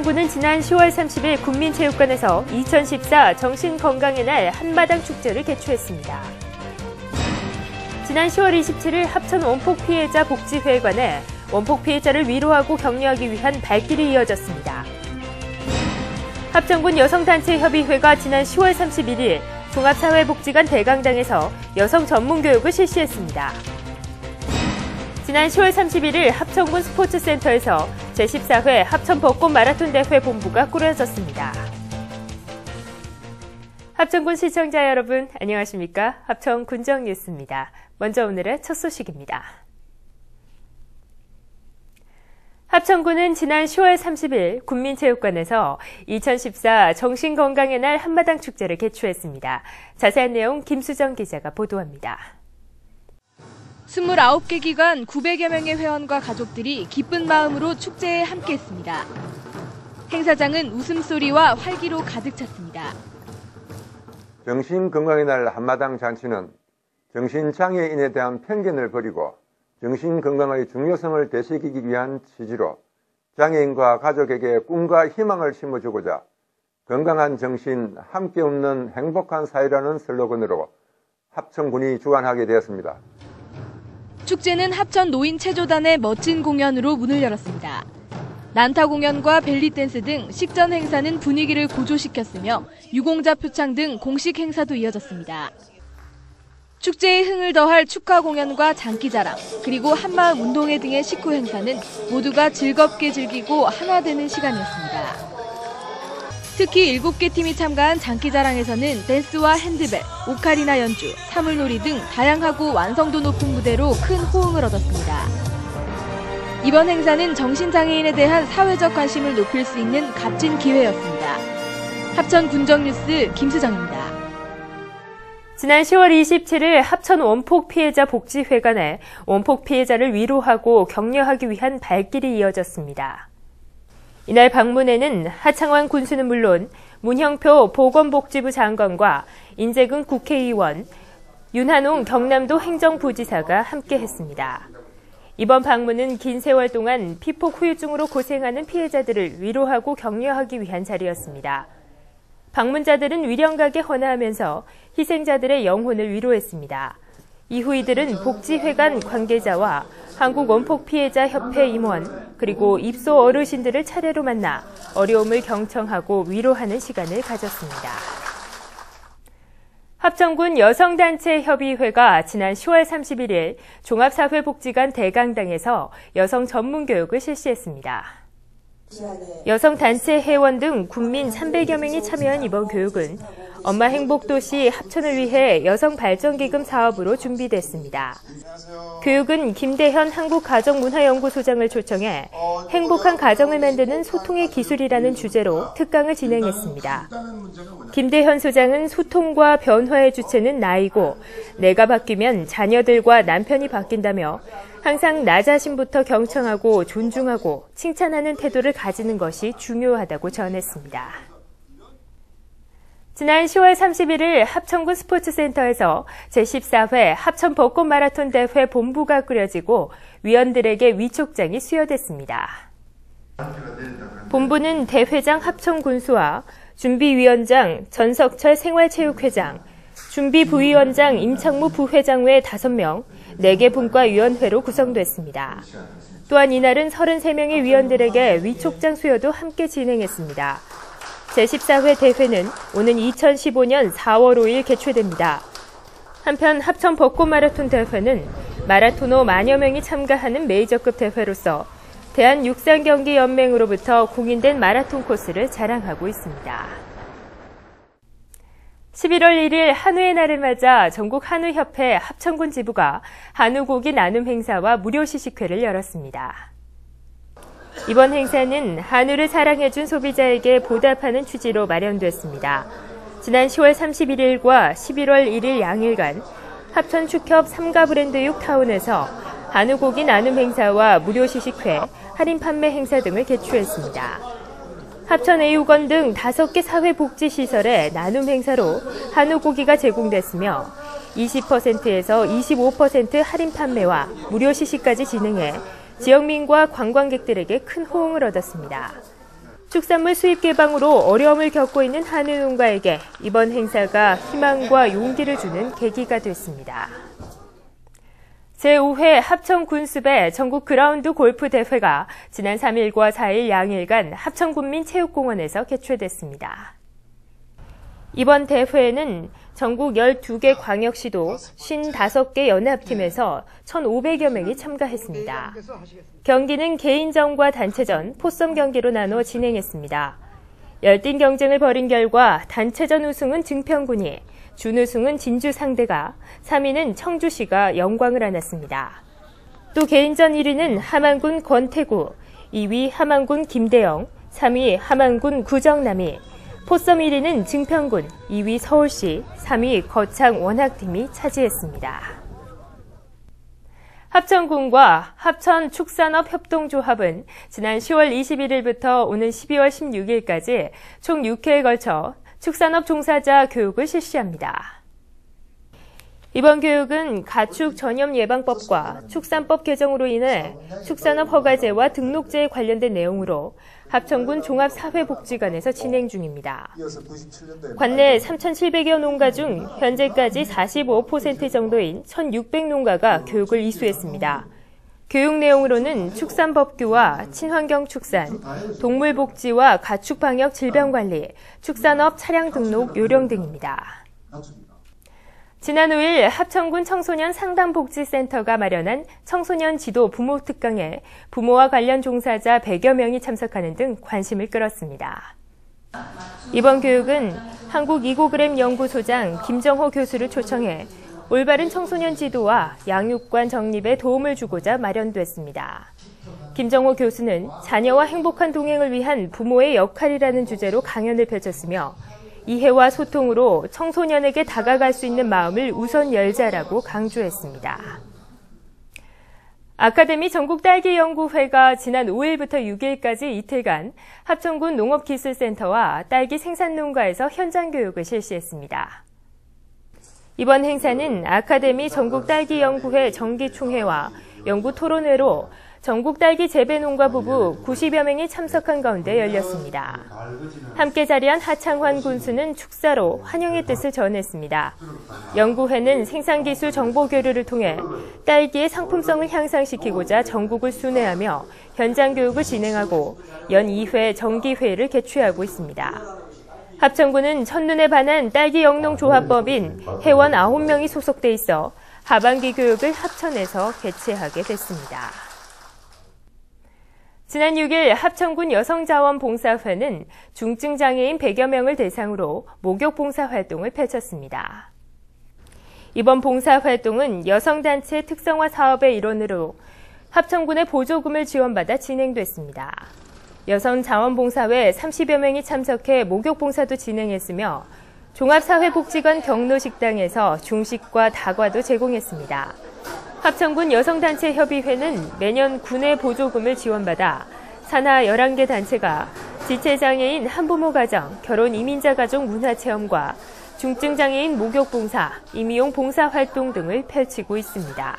합천군은 지난 10월 30일 국민체육관에서 2014 정신건강의 날 한마당 축제를 개최했습니다. 지난 10월 27일 합천 원폭 피해자 복지회관에 원폭 피해자를 위로하고 격려하기 위한 발길이 이어졌습니다. 합천군 여성단체협의회가 지난 10월 31일 종합사회복지관 대강당에서 여성 전문교육을 실시했습니다. 지난 10월 31일 합천군 스포츠센터에서 제14회 합천 벚꽃 마라톤 대회 본부가 꾸려졌습니다. 합천군 시청자 여러분, 안녕하십니까? 합천 군정 뉴스입니다. 먼저 오늘의 첫 소식입니다. 합천군은 지난 10월 30일 군민체육관에서 2014 정신건강의 날 한마당 축제를 개최했습니다. 자세한 내용 김수정 기자가 보도합니다. 29개 기관 900여 명의 회원과 가족들이 기쁜 마음으로 축제에 함께했습니다. 행사장은 웃음소리와 활기로 가득 찼습니다. 정신 건강의 날 한마당 잔치는 정신장애인에 대한 편견을 버리고 정신 건강의 중요성을 되새기기 위한 취지로 장애인과 가족에게 꿈과 희망을 심어주고자 건강한 정신, 함께 웃는 행복한 사회라는 슬로건으로 합천군이 주관하게 되었습니다. 축제는 합천 노인체조단의 멋진 공연으로 문을 열었습니다. 난타 공연과 벨리 댄스 등 식전 행사는 분위기를 고조시켰으며 유공자 표창 등 공식 행사도 이어졌습니다. 축제에 흥을 더할 축하 공연과 장기자랑, 그리고 한마음 운동회 등의 식후 행사는 모두가 즐겁게 즐기고 하나 되는 시간이었습니다. 특히 7개 팀이 참가한 장기자랑에서는 댄스와 핸드벨, 오카리나 연주, 사물놀이 등 다양하고 완성도 높은 무대로 큰 호응을 얻었습니다. 이번 행사는 정신장애인에 대한 사회적 관심을 높일 수 있는 값진 기회였습니다. 합천 군정뉴스 김수정입니다. 지난 10월 27일 합천 원폭 피해자 복지회관에 원폭 피해자를 위로하고 격려하기 위한 발길이 이어졌습니다. 이날 방문에는 하창환 군수는 물론 문형표 보건복지부 장관과 인재근 국회의원, 윤한홍 경남도 행정부지사가 함께했습니다. 이번 방문은 긴 세월 동안 피폭 후유증으로 고생하는 피해자들을 위로하고 격려하기 위한 자리였습니다. 방문자들은 위령각에 헌화하면서 희생자들의 영혼을 위로했습니다. 이후 이들은 복지회관 관계자와 한국 원폭 피해자 협회 임원 그리고 입소 어르신들을 차례로 만나 어려움을 경청하고 위로하는 시간을 가졌습니다. 합정군 여성단체협의회가 지난 10월 31일 종합사회복지관 대강당에서 여성 전문 교육을 실시했습니다. 여성단체 회원 등 국민 300여 명이 참여한 이번 교육은 엄마 행복도시 합천을 위해 여성발전기금 사업으로 준비됐습니다. 교육은 김대현 한국가정문화연구소장을 초청해 행복한 가정을 만드는 소통의 기술이라는 주제로 특강을 진행했습니다. 김대현 소장은 소통과 변화의 주체는 나이고 내가 바뀌면 자녀들과 남편이 바뀐다며 항상 나 자신부터 경청하고 존중하고 칭찬하는 태도를 가지는 것이 중요하다고 전했습니다. 지난 10월 31일 합천군 스포츠센터에서 제14회 합천 벚꽃 마라톤 대회 본부가 꾸려지고 위원들에게 위촉장이 수여됐습니다. 본부는 대회장 합천군수와 준비위원장 전석철 생활체육회장, 준비부위원장 임창무 부회장 외 5명, 4개 분과위원회로 구성됐습니다. 또한 이날은 33명의 위원들에게 위촉장 수여도 함께 진행했습니다. 제14회 대회는 오는 2015년 4월 5일 개최됩니다. 한편 합천 벚꽃 마라톤 대회는 마라토너 만여 명이 참가하는 메이저급 대회로서 대한 육상경기연맹으로부터 공인된 마라톤 코스를 자랑하고 있습니다. 11월 1일 한우의 날을 맞아 전국 한우협회 합천군 지부가 한우고기 나눔 행사와 무료 시식회를 열었습니다. 이번 행사는 한우를 사랑해준 소비자에게 보답하는 취지로 마련됐습니다. 지난 10월 31일과 11월 1일 양일간 합천 축협 삼가 브랜드 육 타운에서 한우고기 나눔 행사와 무료 시식회, 할인 판매 행사 등을 개최했습니다. 합천 애육원 등 5개 사회복지시설의 나눔 행사로 한우고기가 제공됐으며 20%에서 25% 할인 판매와 무료 시식까지 진행해 지역민과 관광객들에게 큰 호응을 얻었습니다. 축산물 수입 개방으로 어려움을 겪고 있는 한우 농가에게 이번 행사가 희망과 용기를 주는 계기가 됐습니다. 제5회 합천 군수배 전국 그라운드 골프 대회가 지난 3일과 4일 양일간 합천군민체육공원에서 개최됐습니다. 이번 대회에는 전국 12개 광역시도 55개 연합팀에서 1,500여 명이 참가했습니다. 경기는 개인전과 단체전, 포섬 경기로 나눠 진행했습니다. 열띤 경쟁을 벌인 결과 단체전 우승은 증평군이, 준우승은 진주 상대가, 3위는 청주시가 영광을 안았습니다. 또 개인전 1위는 함안군 권태구, 2위 함안군 김대영, 3위 함안군 구정남이, 포섬 1위는 증평군, 2위 서울시, 3위 거창 원학팀이 차지했습니다. 합천군과 합천축산업협동조합은 지난 10월 21일부터 오는 12월 16일까지 총 6회에 걸쳐 축산업 종사자 교육을 실시합니다. 이번 교육은 가축 전염 예방법과 축산법 개정으로 인해 축산업 허가제와 등록제에 관련된 내용으로 합천군 종합사회복지관에서 진행 중입니다. 관내 3,700여 농가 중 현재까지 45% 정도인 1,600농가가 교육을 이수했습니다. 교육 내용으로는 축산법규와 친환경 축산, 동물복지와 가축방역 질병관리, 축산업 차량 등록 요령 등입니다. 지난 5일 합천군 청소년 상담복지센터가 마련한 청소년 지도 부모 특강에 부모와 관련 종사자 100여 명이 참석하는 등 관심을 끌었습니다. 이번 교육은 한국 이고그램 연구소장 김정호 교수를 초청해 올바른 청소년 지도와 양육관 정립에 도움을 주고자 마련됐습니다. 김정호 교수는 자녀와 행복한 동행을 위한 부모의 역할이라는 주제로 강연을 펼쳤으며 이해와 소통으로 청소년에게 다가갈 수 있는 마음을 우선 열자라고 강조했습니다. 아카데미 전국 딸기 연구회가 지난 5일부터 6일까지 이틀간 합천군 농업기술센터와 딸기 생산농가에서 현장 교육을 실시했습니다. 이번 행사는 아카데미 전국 딸기 연구회 정기총회와 연구 토론회로 전국 딸기 재배 농가 부부 90여 명이 참석한 가운데 열렸습니다. 함께 자리한 하창환 군수는 축사로 환영의 뜻을 전했습니다. 연구회는 생산기술 정보 교류를 통해 딸기의 상품성을 향상시키고자 전국을 순회하며 현장 교육을 진행하고 연 2회 정기회의를 개최하고 있습니다. 합천군은 첫눈에 반한 딸기 영농 조합법인 회원 9명이 소속돼 있어 하반기 교육을 합천에서 개최하게 됐습니다. 지난 6일 합천군 여성자원봉사회는 중증장애인 100여 명을 대상으로 목욕봉사 활동을 펼쳤습니다. 이번 봉사 활동은 여성단체 특성화 사업의 일원으로 합천군의 보조금을 지원받아 진행됐습니다. 여성자원봉사회 30여 명이 참석해 목욕봉사도 진행했으며 종합사회복지관 경로식당에서 중식과 다과도 제공했습니다. 합천군 여성단체협의회는 매년 군의 보조금을 지원받아 산하 11개 단체가 지체장애인 한부모 가정, 결혼 이민자 가족 문화체험과 중증장애인 목욕봉사, 임의용 봉사활동 등을 펼치고 있습니다.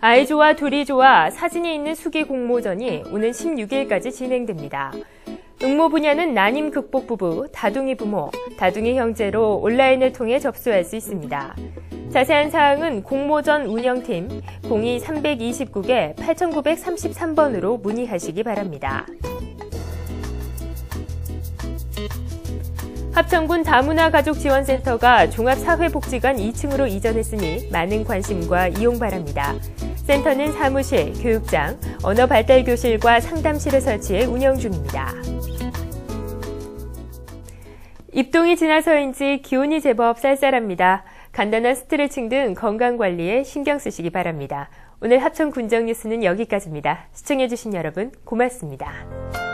아이 좋아 둘이 좋아 사진이 있는 수기 공모전이 오는 16일까지 진행됩니다. 응모 분야는 난임 극복 부부, 다둥이 부모, 다둥이 형제로 온라인을 통해 접수할 수 있습니다. 자세한 사항은 공모전 운영팀 02-329개 8933번으로 문의하시기 바랍니다. 합천군 다문화 가족 지원센터가 종합사회복지관 2층으로 이전했으니 많은 관심과 이용 바랍니다. 센터는 사무실, 교육장, 언어발달교실과 상담실을 설치해 운영 중입니다. 입동이 지나서인지 기온이 제법 쌀쌀합니다. 간단한 스트레칭 등 건강관리에 신경 쓰시기 바랍니다. 오늘 합천 군정 뉴스는 여기까지입니다. 시청해주신 여러분 고맙습니다.